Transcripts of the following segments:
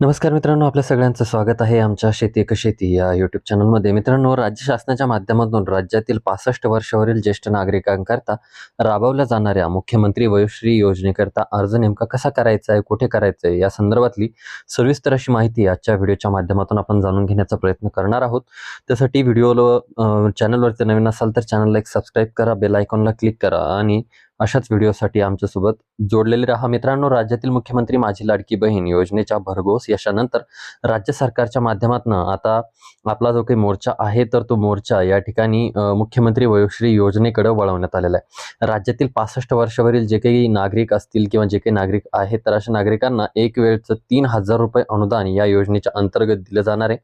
नमस्कार मित्रांनो आपल्या सगळ्यांचं स्वागत आहे आमच्या शेती एक शेती या यूट्यूब चॅनलमध्ये मित्रांनो राज्य शासनाच्या माध्यमातून राज्यातील पासष्ट वर्षावरील ज्येष्ठ नागरिकांकरता राबवल्या जाणाऱ्या मुख्यमंत्री वयोश्री योजनेकरता अर्ज नेमका कसा करायचा आहे कुठे करायचा आहे या संदर्भातली सविस्तर अशी माहिती आजच्या व्हिडिओच्या माध्यमातून आपण जाणून घेण्याचा प्रयत्न करणार आहोत. त्यासाठी व्हिडिओला चॅनलवरती नवीन असाल तर चॅनलला एक सबस्क्राईब करा बेल आयकॉनला क्लिक करा आणि अशाच व्हिडिओसाठी आमच्यासोबत जोडलेले राहा. मित्रांनो राज्यातील मुख्यमंत्री माझी लाडकी बहीण योजनेच्या भरघोस यशानंतर राज्य सरकारच्या माध्यमातून आता आपला जो काही मोर्चा आहे तर तो मोर्चा या ठिकाणी मुख्यमंत्री वयोश्री योजनेकडे वळवण्यात आलेला आहे. राज्यातील पासष्ट वर्षावरील जे काही नागरिक असतील किंवा जे काही नागरिक आहेत तर अशा नागरिकांना एक वेळचं तीन हजार रुपये अनुदान या योजनेच्या अंतर्गत दिलं जाणार आहे.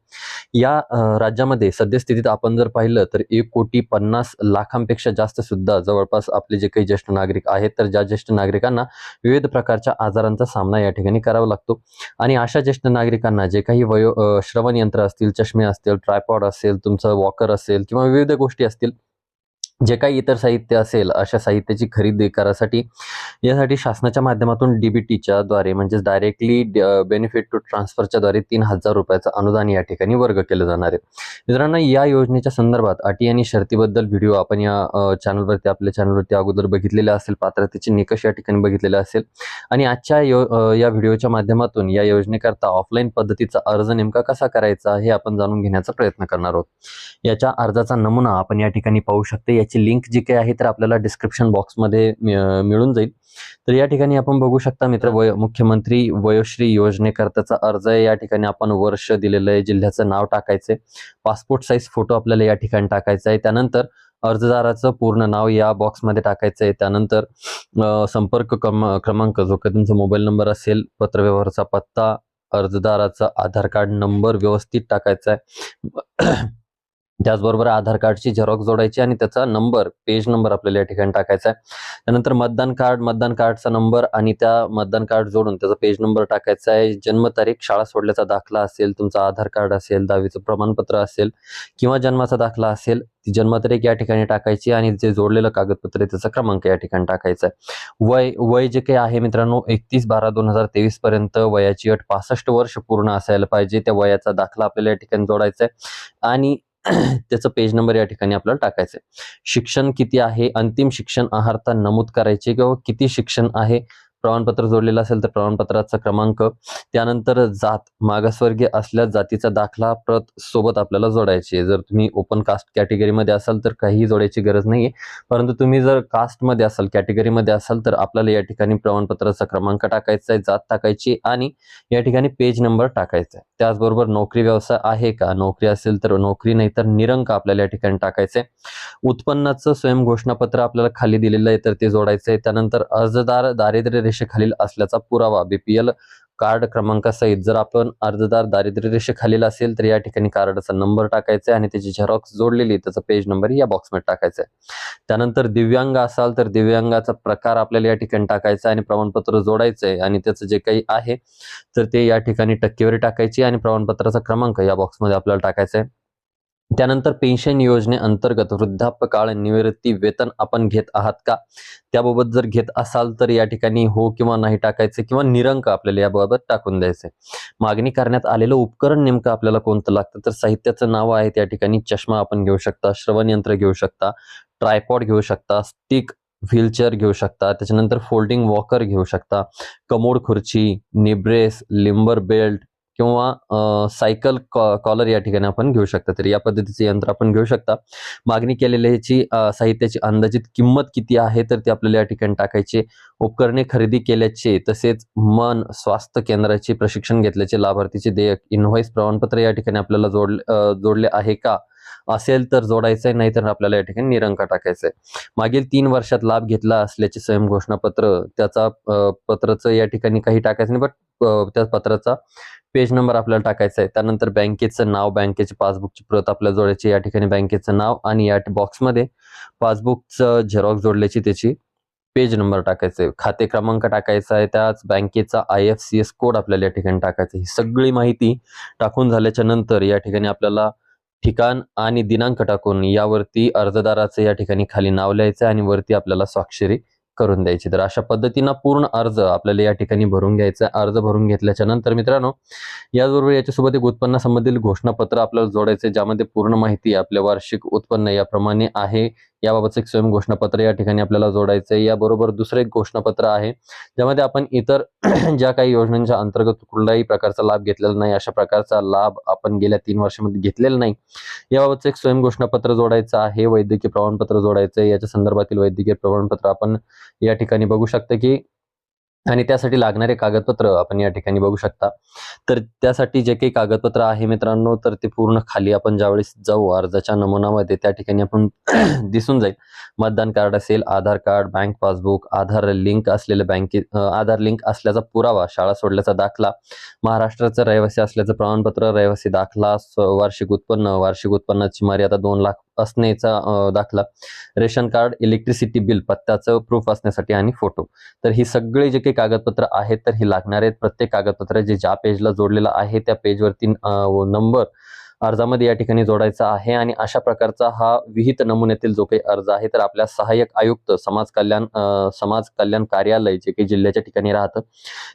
या राज्यामध्ये सद्यस्थितीत आपण जर पाहिलं तर एक कोटी पन्नास लाखांपेक्षा जास्त सुद्धा जवळपास आपले जे काही ज्येष्ठ नागरिक आहेत तर ज्या ज्येष्ठ नागरिकांना विविध प्रकारच्या आजारांचा सामना या ठिकाणी करावा लागतो. आणि अशा ज्येष्ठ नागरिकांना जे काही वयो श्रवण यंत्र असतील चष्मे असतील ट्रायपॉड असेल तुमचं वॉकर असेल किंवा विविध गोष्टी असतील जे काही इतर साहित्य असेल अशा साहित्याची खरेदी करासाठी यासाठी शासनाच्या माध्यमातून डीबीटीच्या द्वारे म्हणजेच डायरेक्टली बेनिफिट टू ट्रान्सफरच्या द्वारे तीन हजार रुपयाचं अनुदान या ठिकाणी वर्ग केलं जाणार आहे. मित्रांनो या योजनेच्या संदर्भात अटी आणि शर्तीबद्दल व्हिडिओ आपण या चॅनलवरती आपल्या चॅनलवरती अगोदर बघितलेले असेल पात्रतेचे निकष या ठिकाणी बघितलेले असेल. आणि आजच्या यो या व्हिडिओच्या माध्यमातून या योजनेकरता ऑफलाईन पद्धतीचा अर्ज नेमका कसा करायचा हे आपण जाणून घेण्याचा प्रयत्न करणार आहोत. याच्या अर्जाचा नमुना आपण या ठिकाणी पाहू शकते. याची लिंक जी काही आहे तर आपल्याला डिस्क्रिप्शन बॉक्समध्ये मिळून जाईल. तर या ठिकाणी आपण बघू शकता मित्र वय मुख्यमंत्री वयोश्री योजनेकरताचा अर्ज आहे. या ठिकाणी आपण वर्ष दिलेलं आहे जिल्ह्याचं नाव टाकायचं पासपोर्ट साईज फोटो आपल्याला या ठिकाणी टाकायचा आहे. त्यानंतर अर्जदाराचं पूर्ण नाव या बॉक्समध्ये टाकायचं आहे. त्यानंतर संपर्क क्रम क्रमांक जो काही तुमचा मोबाईल नंबर असेल पत्रव्यवहाराचा पत्ता अर्जदाराचा आधार कार्ड नंबर व्यवस्थित टाकायचा आहे. त्याचबरोबर आधार कार्डची झेरॉक्स जोडायची आणि त्याचा नंबर पेज नंबर आपल्याला या ठिकाणी टाकायचा आहे. त्यानंतर मतदान कार्ड मतदान कार्डचा नंबर आणि त्या मतदान कार्ड जोडून त्याचा पेज नंबर टाकायचा आहे. जन्मतारीख शाळा सोडल्याचा दाखला असेल तुमचा आधार कार्ड असेल दहावीचं प्रमाणपत्र असेल किंवा जन्माचा दाखला असेल ती जन्मतारीख या ठिकाणी टाकायची आणि जे जोडलेलं कागदपत्र आहे त्याचा क्रमांक या ठिकाणी टाकायचा आहे. वय वय जे काही आहे मित्रांनो एकतीस बारा दोन हजार तेवीस पर्यंत वयाची अट पासष्ट वर्ष पूर्ण असायला पाहिजे. त्या वयाचा दाखला आपल्याला या ठिकाणी जोडायचा आहे. आणि त्याचं पेज नंबर या ठिकाणी आपल्याला टाकायचं आहे शिक्षण किती आहे? अंतिम शिक्षण आहारता नमूद करायचे किंवा किती शिक्षण आहे? प्रमाणपत्र जोडलेलं असेल तर प्रमाणपत्राचा क्रमांक त्यानंतर जात मागासवर्गीय असल्यास जातीचा दाखला प्रत सोबत आपल्याला जोडायची जर तुम्ही ओपन कास्ट कॅटेगरीमध्ये असाल तर काहीही जोडायची गरज नाहीये. परंतु तुम्ही जर कास्टमध्ये असाल कॅटेगरीमध्ये असाल तर आपल्याला या ठिकाणी प्रमाणपत्राचा क्रमांक टाकायचा आहे जात टाकायची आणि या ठिकाणी पेज नंबर टाकायचा आहे. त्याचबरोबर नोकरी व्यवसाय आहे का? नोकरी असेल तर नोकरी नाही तर निरंक आपल्याला या ठिकाणी टाकायचं आहे. उत्पन्नाचं स्वयंघोषणापत्र आपल्याला खाली दिलेलं आहे तर ते जोडायचं आहे. त्यानंतर अर्जदार दारिद्र्य रेषेखालील असल्याचा पुरावा. बीपीएल कार्ड क्रमांकासहित जर आपण अर्जदार दारिद्र्य रेषेखालील असेल तर या ठिकाणी कार्डाचा नंबर टाकायचा आहे आणि त्याची झेरॉक्स जोडलेली त्याचा पेज नंबर या बॉक्समध्ये टाकायचा आहे. त्यानंतर दिव्यांग असाल तर दिव्यांगाचा प्रकार आपल्याला या ठिकाणी टाकायचा आणि प्रमाणपत्र जोडायचं आहे. आणि त्याचं जे काही आहे तर ते या ठिकाणी टक्केवारी टाकायची आणि प्रमाणपत्राचा क्रमांक या बॉक्समध्ये आपल्याला टाकायचा आहे. त्यानंतर पेन्शन योजनेअंतर्गत वृद्धापकाळ निवृत्ती वेतन आपण घेत आहात का? त्याबाबत जर घेत असाल तर या ठिकाणी हो किंवा नाही टाकायचं किंवा निरंक आपल्याला याबाबत टाकून द्यायचे. मागणी करण्यात आलेलं उपकरण नेमकं आपल्याला कोणतं लागतं? तर साहित्याचं नाव आहे त्या ठिकाणी चष्मा आपण घेऊ शकता श्रवणयंत्र घेऊ शकता ट्रायपॉड घेऊ शकता स्टिक व्हीलचेअर घेऊ शकता त्याच्यानंतर फोल्डिंग वॉकर घेऊ शकता कमोड खुर्ची निब्रेस लिंबर बेल्ट किंवा सायकल कॉ- कॉलर या ठिकाणी आपण घेऊ शकता. तर या पद्धतीचे यंत्र आपण घेऊ शकता. मागणी केलेल्या ह्याची साहित्याची अंदाजित किंमत किती आहे तर ती आपल्याला या ठिकाणी टाकायची. उपकरणे खरेदी केल्याचे तसेच मन स्वास्थ्य केंद्राचे प्रशिक्षण घेतल्याचे लाभार्थीचे देयक इनव्हॉइस प्रमाणपत्र या ठिकाणी आपल्याला जोड जोडले आहे का? असेल तर जोडायचंय नाहीतर आपल्याला या ठिकाणी निरंक टाकायचंय. मागील तीन वर्षात लाभ घेतला असल्याचे स्वयं घोषणापत्र त्याचा पत्राचं या ठिकाणी काही टाकायचं नाही बट त्या पत्राचा पेज नंबर आपल्याला टाकायचा आहे त्यानंतर बँकेचं नाव बँकेची पासबुकची प्रत आपल्याला जोडायची या ठिकाणी बँकेचं नाव आणि या बॉक्समध्ये पासबुकचं झेरॉक्स जोडल्याची त्याची पेज नंबर टाकायचा आहे खाते क्रमांक टाकायचा आहे त्याच बँकेचा I F C S code आपल्याला या ठिकाणी टाकायचा आहे ही सगळी माहिती टाकून झाल्याच्यानंतर या ठिकाणी आपल्याला ठिकाण आणि दिनांक टाकून यावरती अर्जदाराचं या ठिकाणी खाली नाव लिहायचं आणि वरती आपल्याला स्वाक्षरी करून द्यायची. तर अशा पद्धतीनं पूर्ण अर्ज आपल्याला या ठिकाणी भरून घ्यायचा अर्ज भरून घेतल्याच्या नंतर मित्रांनो याचबरोबर याच्यासोबत एक उत्पन्नासंबंधित घोषणापत्र आपल्याला जोडायचं ज्यामध्ये पूर्ण माहिती आपल्या वार्षिक उत्पन्न याप्रमाणे आहे. याबाबतचं एक स्वयं घोषणापत्र या ठिकाणी आपल्याला जोडायचं आहे याबरोबर दुसरं एक घोषणापत्र आहे ज्यामध्ये आपण इतर ज्या काही योजनांच्या अंतर्गत कुठलाही प्रकारचा लाभ घेतलेला नाही अशा प्रकारचा लाभ आपण गेल्या तीन वर्षामध्ये घेतलेला नाही. याबाबतचं एक स्वयं घोषणापत्र जोडायचं आहे वैद्यकीय प्रमाणपत्र जोडायचं आहे याच्या संदर्भातील वैद्यकीय प्रमाणपत्र आपण या ठिकाणी बघू शकता की आणि त्यासाठी लागणारे कागदपत्र आपण या ठिकाणी बघू शकता. तर त्यासाठी जे काही कागदपत्र आहे मित्रांनो तर ते पूर्ण खाली आपण ज्यावेळेस जाऊ अर्जाच्या नमुनामध्ये त्या ठिकाणी आपण दिसून जाईल. मतदान कार्ड असेल Aadhaar card bank passbook Aadhaar link असलेल्या बँके आधार लिंक असल्याचा पुरावा शाळा सोडल्याचा दाखला महाराष्ट्राचं रहिवासी असल्याचं प्रमाणपत्र रहिवासी दाखला वार्षिक उत्पन्न वार्षिक उत्पन्नाची मर्यादा दोन लाख असण्याचा दाखला. रेशन कार्ड इलेक्ट्रिसिटी बिल पत्त्याचं प्रूफ असण्यासाठी आणि फोटो. तर ही सगळी जे काही कागदपत्र आहेत तर ही लागणार आहेत. प्रत्येक कागदपत्र जे ज्या पेजला जोडलेलं आहे त्या पेजवरती नंबर अर्जामध्ये या ठिकाणी जोडायचा आहे आणि अशा प्रकारचा हा विहित नमुन्यातील जो काही अर्ज आहे तर आपल्या सहाय्यक आयुक्त समाज कल्याण समाज कल्याण कार्यालय जे काही जिल्ह्याच्या ठिकाणी राहतं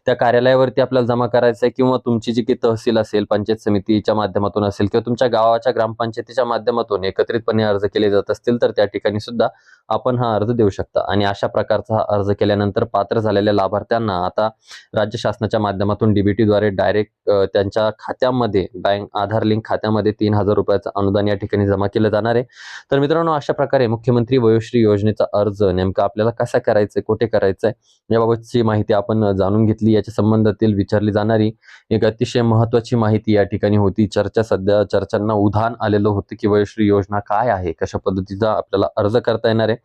त्या कार्यालयावरती आपल्याला जमा करायचं आहे किंवा तुमची जी काही तहसील असेल पंचायत समितीच्या माध्यमातून असेल किंवा तुमच्या गावाच्या ग्रामपंचायतीच्या माध्यमातून एकत्रितपणे अर्ज केले जात असतील तर त्या ठिकाणी सुद्धा आपण हा अर्ज देऊ शकता. आणि अशा प्रकारचा हा अर्ज केल्यानंतर पात्र झालेल्या लाभार्थ्यांना आता राज्य शासनाच्या माध्यमातून डीबीटीद्वारे डायरेक्ट त्यांच्या खात्यामध्ये बँक आधार लिंक खात्या खात्यामध्ये तीन हजार रुपयाचं अनुदान या ठिकाणी जमा केलं जाणार आहे. तर मित्रांनो अशा प्रकारे मुख्यमंत्री वयोश्री योजनेचा अर्ज नेमका आपल्याला कसा करायचा आहे कुठे करायचा आहे याबाबतची माहिती आपण जाणून घेतली. याच्या संबंधातील विचारली जाणारी एक अतिशय महत्वाची माहिती या ठिकाणी होती. चर्चा सध्या चर्चांना उधाण आलेलं होतं की वयोश्री योजना काय आहे कशा पद्धतीचा आपल्याला अर्ज करता येणार आहे.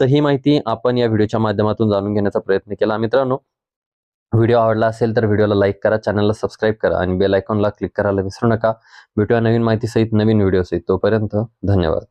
तर ही माहिती आपण या व्हिडिओच्या माध्यमातून जाणून घेण्याचा प्रयत्न केला. मित्रांनो व्हिडिओ आवडला असेल तर व्हिडिओला लाईक करा चॅनलला सबस्क्राईब करा आणि बेल आयकॉनला क्लिक करायला विसरू नका. भेटूया नवीन माहितीसहित नवीन व्हिडिओसहित. तोपर्यंत धन्यवाद.